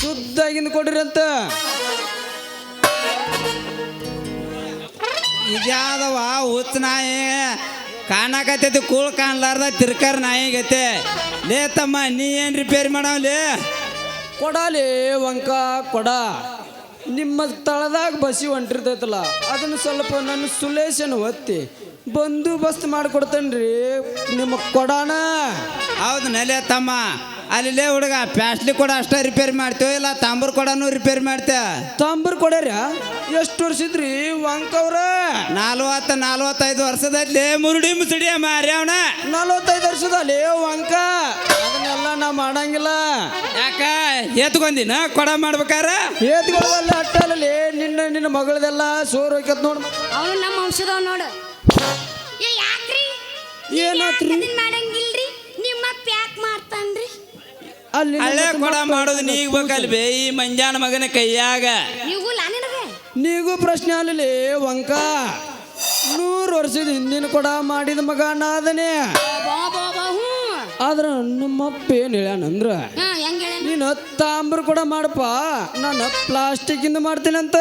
ಶುದ್ಧಾಗಿಂದ ಕೊಡ್ರಂತ ಇದಾದವ ಹುತ್ ನಾಯಿ. ಕಾಣಕತ್ತೈತಿ, ಕೂಳ್ ಕಾಣ್ಲಾರ್ದ ತಿರ್ಕರ್ ನಾಯಿ ಗತೆ ಲೇ ತಮ್ಮ, ನೀ ಏನ್ ರಿಪೇರಿ ಮಾಡವ್ಲಿ? ಕೊಡಲಿ ವಂಕ, ಕೊಡ. ನಿಮ್ಮ ತಳದಾಗ ಬಸಿ ಹೊಂಟಿರ್ತೈತಲ್ಲ, ಅದನ್ನು ಸ್ವಲ್ಪ ನನ್ನ ಸುಲೇಶನ್ ಒತ್ತಿ. ಬಂದೋಬಸ್ತ್ ಮಾಡಿಕೊಡ್ತೇನ್ರಿ, ನಿಮ್ಮ ಕೊಡೋಣ ಹೌದು ನೆಲೆ ತಮ್ಮ. ಅಲ್ಲಿ ಹುಡುಗ ಪ್ಯಾಸ್ಲಿ ಕೂಡ ಅಷ್ಟೇ ರಿಪೇರಿ ಮಾಡ್ತೇವೆ ಇಲ್ಲ ತಾಂಬೂರ್ ಕೊಡನು ರಿಪೇರಿ ಮಾಡ್ತೇವೆ ತಾಂಬರ್ ಕೊಡ್ಯಾರ? ಎಷ್ಟು ವರ್ಷದ್ರಿ ವಂಕವ್ರ ನಾಲ್ವತ್ತ ನಲ್ವತ್ತೈದು ವರ್ಷದಲ್ಲಿ ಮುರುಡಿ ಮುಸುಡಿ ಮಾರ್ಯಾವಣ ನಲ್ವತ್ತೈದು ವರ್ಷದಲ್ಲಿ ವಂಕ? ಅದನ್ನೆಲ್ಲ ನಾ ಮಾಡಂಗಿಲ್ಲ. ಯಾಕ? ಎತ್ಕೊಂದಿನ ಕೊಡ ಮಾಡ್ಬೇಕಾರ? ಏತ್ಕೊಳ್ಳಲ್ಲ ಅಟ್ಟಲ್ಲಿ ನಿನ್ನ ನಿನ್ನ ಮಗಳದೆಲ್ಲ ಸೋರ್ ಹೋಗ್ಯತ್ ನೋಡ್. ಅವನು ನಮ್ಮ ಅಂಶದ ನೋಡು. ಏ ಯಾಕ್ರಿ? ಏನಾತ್ರಿ? ಮಾಡಂಗಿಲ್ರಿ? ನಿಮ್ಮ ಪ್ಯಾಕ್ ಮಾಡ್ತಾನ್ರಿ ಅಲ್ಲಿ ಹಳೆ ಕೊಡ ಮಾಡೋದು ನೀಗ್ ಬೇಕಲ್ಬೇ ಈ ಮಂಜಾನ ಮಗನ ಕೈಯಾಗ? ನೀಗೂ ಪ್ರಶ್ನೆ ಅಲ್ಲಿ ವಂಕ. ನೂರು ವರ್ಷದ ಹಿಂದಿನ ಕೊಡ ಮಾಡಿದ ಮಗ ನಾದನೆ ಬಾ ಬಾ ಬಾ ಹ್ಞೂ. ಆದ್ರ ನಮ್ಮಪ್ಪ ಏನ್ ಹೇಳ್ಯಾನಂದ್ರ ಹಾ ಹೆಂಗ್ ಹೇಳ ನೀನು ತಾಂಬ್ರು ಕೂಡ ಮಾಡಪ್ಪ ನಾನು ಪ್ಲಾಸ್ಟಿಕ್ ಇಂದ ಮಾಡ್ತೀನಿ ಅಂತ.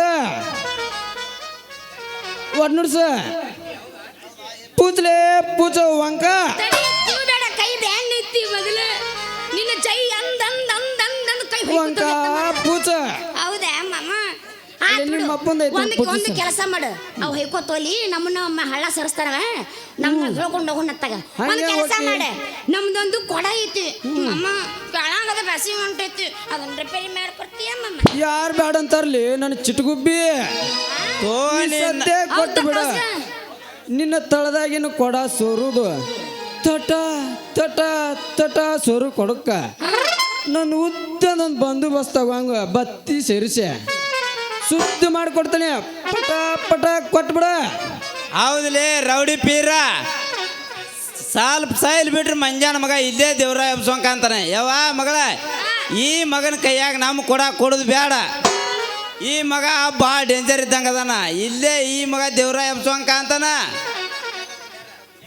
ಒಡ್ ನೋಡ್ಸ ಪೂಚ್ಲೆ ಪೂಚ ವಂಕ. ಜೈ ಅಂದ್ ಅಂದ್ ಅಂದ್ ಅಂದ್ ಅಂದ್ ಕೈ ಪೂಜ. ಹೌದಾ ಮಾಮ ಅಲ್ಲಿ ನಿಮ್ಮ ಅಪ್ಪಂದ್ ಐತೆ ಒಂದು ಪೊಸಿಷನ್. ಒಂದು ಕೆಲಸ ಮಾಡು. ಅವ್ ಹೈಕೋತೋಲಿ ನಮ್ಮನ್ನ ಹಳ್ಳ ಸರಿಸ್ತಾರವ. ನಮ್ಮನ್ನ ಹೇಳ್ಕೊಂಡು ಹೋಗೋಣ ಅತ್ತಾಗ ಒಂದ್ ಹಂಗೆ ಕೆಲಸ ಹೋಗಿ. ಮಾಡು. ನಮ್ದೊಂದು ಕೊಡ ಐತಿ. ಅಮ್ಮ ಕೆಳಗದ ಬ್ಯಾಸಿ ಹೊಂಟೈತಿ. ಅದನ್ನ ರಿಪೇರಿ ಮಾಡ್ಕೊಡ್ತೀಯ ಮಮ್ಮ ಯಾರು ಬೇಡ ಅಂತಾರ್ಲಿ? ನನ್ನ ಚಿಟಗುಬ್ಬಿ. ತೋ ನಿನ್ನ- ಸದ್ಯ ಕೊಟ್ಟು ಬಿಡ. ಹೌದಾ? ನಿನ್ನ ತಳದಾಗಿನ ಕೊಡ ಸೋರುದು. ತಟ ತಟ ತಟ ಸೊರು ಕೊಡಕ್ಕ. ನನ್ನ ಉದ್ದದೊಂದು ಬಂದೋಬಸ್ತ್ ತಗೊಂಗ ಬತ್ತಿ ಸೇರಿಸಿ. ಶುದ್ಧ ಮಾಡಿಕೊಡ್ತಾನೆ. ಪಟ ಪಟ ಕೊಟ್ಬಿಡ. ಹೌದಲೇ, ರೌಡಿ ಪೀರ. ಸ್ವಲ್ಪ ಸಾಯಿಲ್ ಬಿಟ್ರೆ ಮಂಜಾನ ಮಗ ಇಲ್ಲೇ ದೇವ್ರ ಎಬ್ಸೋಂಕ ಅಂತಾನೆ ಯಾವ ಮಗಳ, ಈ ಮಗನ ಕೈಯಾಗ ನಮ್ಮ ಕೊಡ ಕೊಡೋದು ಬೇಡ ಈ ಮಗ ಭಾಳ ಡೇಂಜರ್ ಇದ್ದಂಗೆ ಅದಾನ. ಇಲ್ಲೇ ಈ ಮಗ ದೇವ್ರ ಎಬ್ಸೋಂಕ ಅಂತಾನ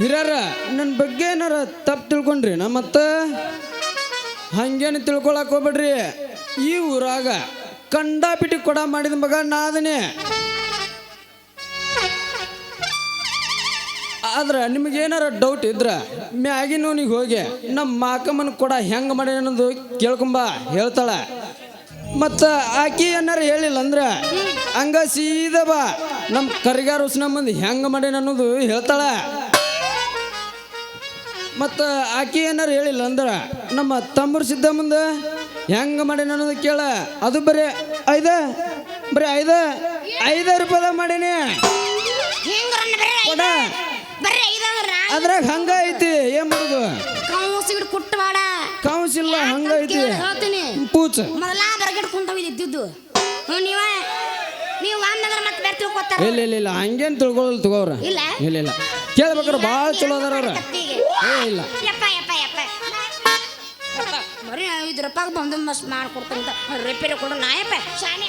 ಹಿರಿಯರ ನನ್ನ ಬಗ್ಗೆ ಏನಾರ ತಪ್ಪು ತಿಳ್ಕೊಂಡ್ರಿ ನಾ ಮತ್ತೆ? ಹಂಗೇನು ತಿಳ್ಕೊಳಕ್ ಹೋಗ್ಬೇಡ್ರಿ. ಈ ಊರಾಗ ಕಂಡಾಪಿಟಿ ಕೊಡ ಮಾಡಿದ ಮಗ ನಾದನೆ ಆದ್ರೆ ನಿಮಗೆ ಏನಾರ ಡೌಟ್ ಇದ್ರ ಮ್ಯಾಗಿನವನಿಗೆ ಹೋಗಿ ನಮ್ಮ ಮಾಕಮ್ಮನ ಕೊಡ ಹೆಂಗೆ ಮಾಡಿ ಅನ್ನೋದು ಕೇಳ್ಕೊಂಬ, ಹೇಳ್ತಾಳ. ಮತ್ತು ಆಕಿ ಏನಾರ ಹೇಳಿಲ್ಲ ಅಂದ್ರೆ ಹಂಗ ಸೀದಾ ಬಾ. ನಮ್ಮ ಕರಿಗಾರ ಉಸ್ನ ಮಂದಿ ಹೆಂಗೆ ಮಾಡಿ ಅನ್ನೋದು ಹೇಳ್ತಾಳ. ಮತ್ತು ಆಕೆ ಏನಾರು ಹೇಳಿಲ್ಲ ಅಂದ್ರೆ ನಮ್ಮ ತಮ್ಮರು ಸಿದ್ಧ ಮುಂದೆ ಹೆಂಗೆ ಮಾಡಿ ಅನ್ನೋದು ಕೇಳ. ಅದು ಬರೀ ಐದ ಬರೀ ಐದ ಐದ ರೂಪಾಯಿ ಮಾಡೀನಿ. ಕೊಡ. ಅದ್ರಾಗ ಹಂಗ ಐತಿ ಏನ್ ಮಾಡುದು? ಕೌನ್ಸಿಲ್ ಕೌನ್ಸಿಲ್ಲ ಹಂಗ ಐತಿ. ಪೂಚ. ಮೊದಲ ಬರಗಿಡ್ ನೀವ? ನೀವು ಅಂದ್ರೆ ಮತ್ತೆ ಬೇರೆ ತಿಳ್ಕೊತಾರ ಇಲ್ಲ ಇಲ್ಲ ಇಲ್ಲ. ಹಂಗೇನು ತಿಳ್ಕೊಳ್ಳಲ್ಲ ತಗೋರ ಇಲ್ಲ? ಇಲ್ಲ ಇಲ್ಲ. ಕೇಳ್ಬೇಕಾರೆ ಭಾಳ ಚಲೋ ಅದಾರ ಅವ್ರ. ಏ ಇಲ್ಲ. ಯಪ್ಪ ಯಪ್ಪ ಯಪ್ಪ. ಬರೀ ಐದು ರೂಪಾಯಿ ಬಂದು ಮಸ್ ಮಾಡ್ಕೊಡ್ತಂತ ರಿಪೇರಿ ಕೊಡು ನಾಯಪ್ಪ ಶಾನೆ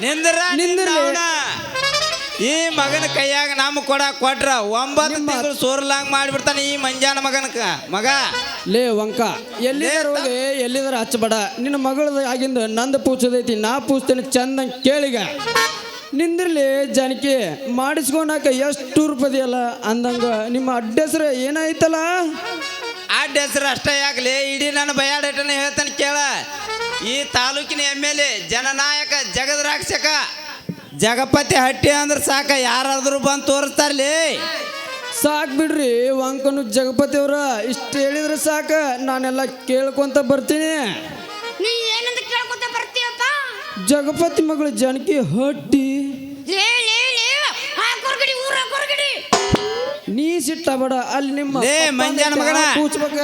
ನಿಂದ್ರ ನಿಂದ್ರಲಿ. ಈ ಮಗನ ಕೈಯಾಗ ನಮ್ಮ ಕೊಡ ಕೊಟ್ರ ಒಂಬತ್ತು ತಿಂಗಳು ಸೋರ್ಲಾಂಗ್ ಮಾಡಿಬಿಡ್ತಾನೆ ಈ ಮಂಜಾನ ಮಗನಕ. ಮಗ. ಲೇ ವಂಕ ಎಲ್ಲಿದಾರ ಹೋಗಿ? ಎಲ್ಲಿದಾರ ಹಚ್ಚಬೇಡ. ನಿನ್ನ ಮಗಳ ಆಗಿಂದ ನಂದು ಪೂಜದೈತಿ ನಾ ಪೂಜ್ತೇನೆ ಚಂದ ಕೇಳಿಗ. ನಿಂದಿರ್ಲಿ ಜಾನಕಿ ಮಾಡಿಸ್ಕೊಳಕ ಎಷ್ಟು ರೂಪದಿಯಲ್ಲ ಅಂದಂಗ ನಿಮ್ಮ ಅಡ್ಡೆಸ್ರ ಏನಾಯ್ತಲ್ಲ? ಅಡ್ಡ ಹೆಸರು ಅಷ್ಟೇ ಯಾಕಲಿ ಇಡೀ ನನ್ನ ಬಯಾಡೇಟನ ಹೇಳ್ತಾನೆ ಕೇಳ. ಈ ತಾಲೂಕಿನ ಎಂ ಎಲ್ ಎ ಜನನಾಯಕ ಜಗದ್ರಾಕ್ಷಕ. ಜಗಪತಿ ಹಟ್ಟಿ ಅಂದ್ರೆ ಸಾಕ ಯಾರಾದ್ರೂ ಬಂದು ತೋರಿಸ್ತಾರ್ಲಿ. ಸಾಕ್ ಬಿಡ್ರಿ ವಂಕನು ಜಗಪತಿ ಅವ್ರ ಇಷ್ಟು ಹೇಳಿದ್ರೆ ಸಾಕ ನಾನೆಲ್ಲ ಕೇಳ್ಕೊಂತ ಬರ್ತೀನಿ. ನೀ ಏನಂತ ಕೇಳ್ಕೊತ ಬರ್ತೀಯಪ್ಪ? ಜಗಪತಿ ಮಗಳು ಜಾನಕಿ ಹಟ್ಟಿ. ಲೇ ಲೇ ಲೇ ಹಾಕೊರ್ಗಡಿ ಊರ ಹಾಕೊರ್ಗಡಿ ನೀ ಸಿಟ್ಟಬೇಡ ಅಲ್ಲಿ ನಿಮ್ಮ ಲೇ, ಪಪ್ಪ ಮಂಜಾನ ಮಗನ. ಕೂಚ್ಬೇಕ.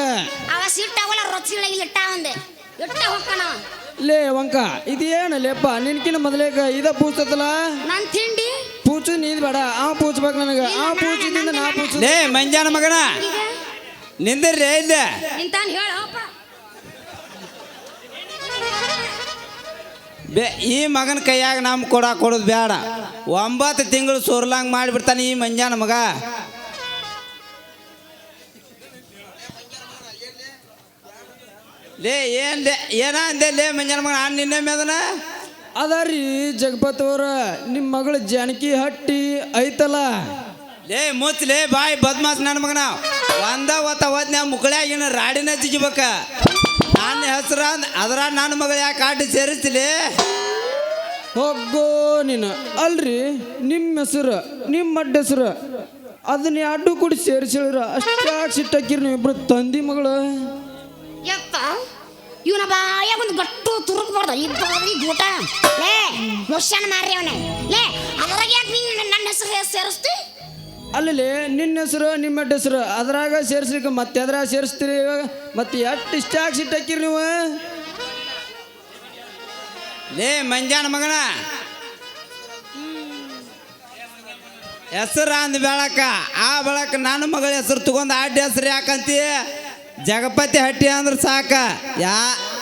ಅವ ಸಿಟ್ಟಾಗಲ್ಲ ರೊಚ್ಚಿಳಗಿ ಇಟ್ಟ ಒಂದೆ. ಇಟ್ಟ ಹೊಕ್ಕಣ ಲೇ ವಂಕ ಇದೇನು ಲೇಪ್ಪ? ನಿನ್ಕಿನ ಮೊದಲೇ ಇದ ಪೂಸ್ತತಲ್ಲ ನನ್ ತಿಂಡಿ? ಪೂಚು ನೀದ್ ಬೇಡ ಆ ಪೂಚ್ಬೇಕು ನನಗೆ. ಆ ಪೂಚಿನಿಂದ ನಾ ಪೂಚು ಲೇ ಮಂಜಾನ ಮಗನ ಈಗ? ಇಲ್ಲ ನಿಂತಾನ ನಿಂತಾನ್ ಹೇಳಪ್ಪ ಬೇ ಈ ಮಗನ ಕೈಯಾಗ ನಮ್ಗೆ ಕೊಡ ಕೊಡೋದು ಬೇಡ ಒಂಬತ್ತು ತಿಂಗಳು ಸೋರ್ಲಾಂಗ್ ಮಾಡಿಬಿಡ್ತಾನೆ ಈ ಮಂಜಾನ ಮಗ. ಲೇ ಏನ್ ಲೇ ಏನ ಅಂದೆ ಲೇ ಮಂಜನ ಮಗ ನಾನು ನಿನ್ನೆ ಮೇದನ ಅದ ರೀ ಅವ್ರ ನಿಮ್ಮ ಮಗಳು ಜಾನಕಿ ಹಟ್ಟಿ ಐತಲ್ಲ? ಲೇ ಮುತ್ ಲೇ ಬಾಯ್ ಬದ್ಮಾಸ್ ನನ್ನ ಮಗನ. ಒಂದ ಒತ್ತ ಒದ್ನ ಮುಕ್ಕಳ್ಯಾಗಿನ ರಾಡಿನ ಜಿಗಿಬೇಕ. ನನ್ನ ಹೆಸರ ಅದರ ನನ್ನ ಮಗಳು ಯಾಕೆ ಆಟ ಸೇರಿಸ್ತಿಲಿ ಹೋಗೋ ನೀನು. ಅಲ್ರಿ ನಿಮ್ಮ ಹೆಸರು ನಿಮ್ಮ ಅಡ್ಡ ಹೆಸರು. ಅದನ್ನ ಅಡ್ಡು ಕೂಡಿ ಸೇರಿಸಿಳಿರ ಅಷ್ಟಾಗಿ ಸಿಟ್ಟಾಕಿರಿ ನೀವಿಬ್ರು ತಂದಿ ಮಗಳು. ಯಪ್ಪ ಇವನ ಬಾಯಾಗ ಒಂದು ಗಟ್ಟು ತುರುಕ್ಬಾರ್ದು. ಇಬ್ಬರಿ ಗೂಟ ಲೇ ಮೋಷನ್ ಮಾರ್ರಿ ಅವನ. ಲೇ ಅದ್ರಾಗ ಯಾಕೆ ನೀನು ನನ್ನ ಹೆಸರು ಸೇರಿಸ್ತಿ? ಅಲ್ಲಿ ನಿನ್ನ ಹೆಸರು ನಿಮ್ಮ ಹೆಸರು. ಅದ್ರಾಗ ಸೇರಿಸ್ಲಿಕ್ಕೆ ಮತ್ತೆ ಅದ್ರಾಗ ಸೇರಿಸ್ತೀರಿ ಇವಾಗ? ಮತ್ತೆ ಎಷ್ಟು ಇಷ್ಟಾಗಿ ಸಿಟ್ಟಾಕಿರಿ ನೀವು? ಲೇ ಮಂಜಾನ ಮಗನ. ಹೆಸರು ಅಂದ ಬೆಳಕ. ಆ ಬೆಳಕ ನನ್ನ ಮಗಳ ಹೆಸರು ತಗೊಂಡು ಅಡ್ಡ ಹೆಸರು ಯಾಕಂತಿ? ಜಗಪತಿ ಹಟ್ಟಿ ಅಂದ್ರೆ ಸಾಕ. ಯಾ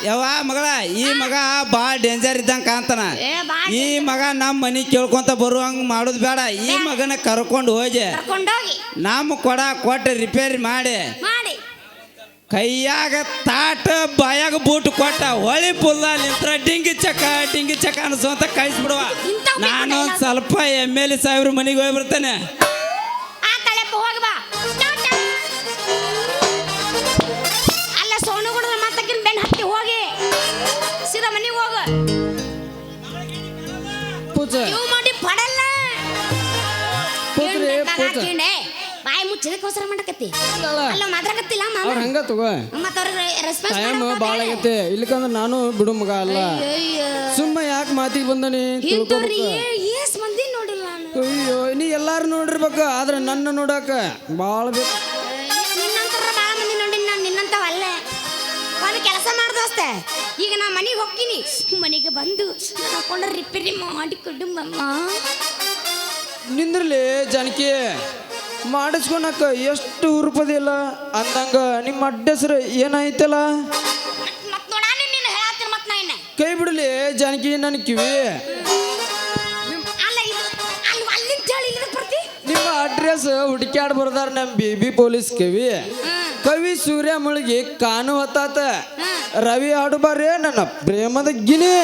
ಯವ್ವ ಮಗಳ ಈ ಮಗ ಭಾಳ ಡೇಂಜರ್ ಇದ್ದಂಗೆ ಕಾಣ್ತಾನ. ಈ ಮಗ ನಮ್ಮ ಮನೆ ಕೇಳ್ಕೊಂತ ಬರುವಂಗೆ ಮಾಡೋದು ಬೇಡ. ಈ ಮಗನ ಕರ್ಕೊಂಡು ಹೋಗಿ. ನಮ್ಮ ಕೊಡ ಕೊಟ್ಟು ರಿಪೇರಿ ಮಾಡಿ. ಕೈಯಾಗ ತಾಟ ಬಾಯಾಗ ಬೂಟ್ ಕೊಟ್ಟ ಹೊಳಿ ಪುಲ್ಲ ನಿಂತ್ರ ಡಿಂಗಿ ಚಕ ಡಿಂಗಿ ಚಕ ಅನ್ಸುವಂತ ಕಳಿಸ್ಬಿಡುವ ಇಂಥವ್ ಬೇಕು ನಾನು ಒಂದ್ ಸ್ವಲ್ಪ ಎಂ ಎಲ್ ಎ ಸಾಹೇಬ್ರ ಮನೆಗೆ ಹೋಗಿ ಬರ್ತೇನೆ. ಹೋಗಿ. ಸೀದಾ ಮನೆಗೆ ಹೋಗು. ಪೂಜೆ. ಇವು ಮಾಡಿ ಪಡಲ್ಲ. ಪೂಜ. ಹಾಕಿಂಡೆ? ಬಾಯಿ ಮುಚ್ಚದಕ್ಕೋಸ್ಕರ ಮಾಡಕತ್ತಿ? ಅಲ್ಲ. ಮಾತಾಡಕತ್ತಿಲ್ಲ ಅವ್ರ ಹಂಗ ತಗೋ. ಮತ್ತ ಅವ್ರಿಗೆ ರೆಸ್ಪಾನ್ಸ್ ಟೈಮ್ ಭಾಳ ಆಗೈತೆ. ಇಲ್ಲಕಂದ್ರೆ ನಾನು ಬಿಡು ಮಗ ಅಲ್ಲ. ಸುಮ್ಮ ಯಾಕೆ ಮಾತಿಗೆ ಬಂದನಿ ಏಸ್ ಮಂದಿ ನೋಡಿಲ್ಲ ಅಯ್ಯೋ ನೀ ಎಲ್ಲಾರು ನೋಡಿರ್ಬೇಕು ಆದ್ರೆ ನನ್ನ ನೋಡಕ ಭಾಳ ಬೇಕು. ಮಾಡ್ದೋಸ್ತೆ ಈಗ ನಾ ಮನೆಗೆ ಹೋಗ್ತೀನಿ. ಮನೆಗೆ ಬಂದು ಹಾಕೊಂಡು ರಿಪೇರಿ ಮಾಡಿ ಅಮ್ಮ ಮಮ್ಮ. ನಿಂದ್ರಲಿ ಜಾನಕಿ? ಮಾಡಿಸ್ಕೊಳಕ ಎಷ್ಟು ಉರುಪದಿಲ್ಲ ಅಂದಂಗ ನಿಮ್ಮ ಅಡ್ಡ ಹೆಸರು ಏನಾಯ್ತಲ್ಲ? ಮತ್ ನೋಡಾನ ನೀನು ಹೇಳತ್ತೀನಿ ಮತ್ ನಾ ಇನ್ನ. ಕೈ ಬಿಡಲಿ ಜಾನಕಿ ನನ್ನ ಕಿವಿ. ಅಲ್ಲ ಇದು ಅಲ್ಲಿ ಅಲ್ಲಿಂದ ಹೇಳಿ ಇಲ್ಲಿ ಬರ್ತಿ? ನಿಮ್ಮ ಅಡ್ರೆಸ್ ಹುಡುಕ್ಯಾಡ್ ಬರ್ದಾರ ನಮ್ಮ ಬಿ ಬಿ ಪೊಲೀಸ್ ಕವಿ. ಕವಿ ಸೂರ್ಯ ಮುಳುಗಿ ಕಾನು ಹೊತ್ತಾತ. ರವಿ ಹಾಡುಬಾರೇ ನನ್ನ ಪ್ರೇಮದ ಗಿನಿ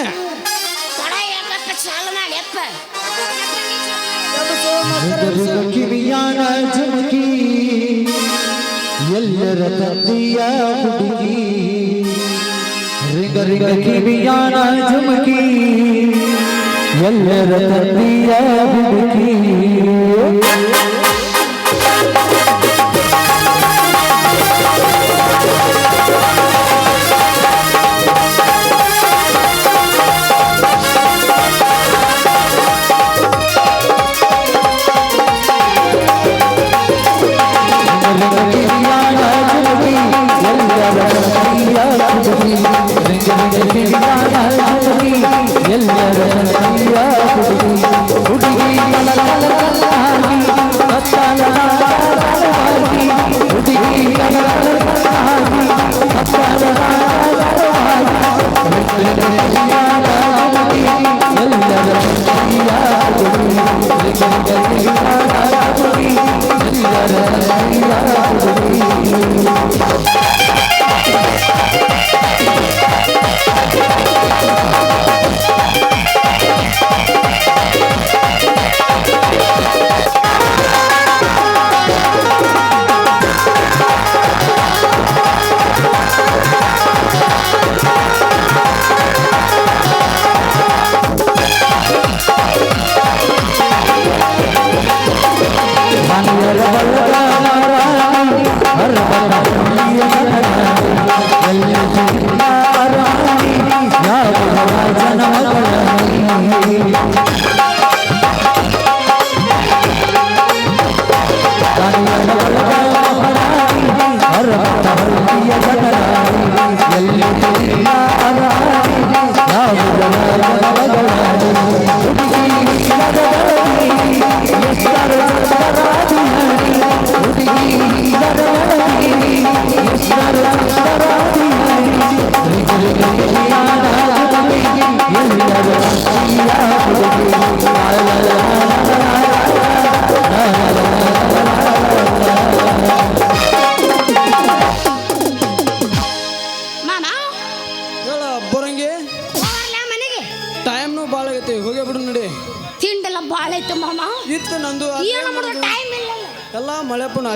ಕಿವಿಯಾನ ಜುಮುಕಿ ಎಲ್ಲರ ತಂದೆಯ ಹುಡುಗಿ. ರಿಗ ರಿಗ ಕಿವಿಯಾನ ಎಲ್ಲರ ತಂದೆಯ ಹುಡುಗಿ. ಎಲ್ಲರ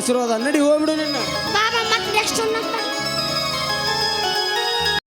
ಆಶೀರ್ವಾದ. ನಡಿ ಹೋಗ್ಬಿಡು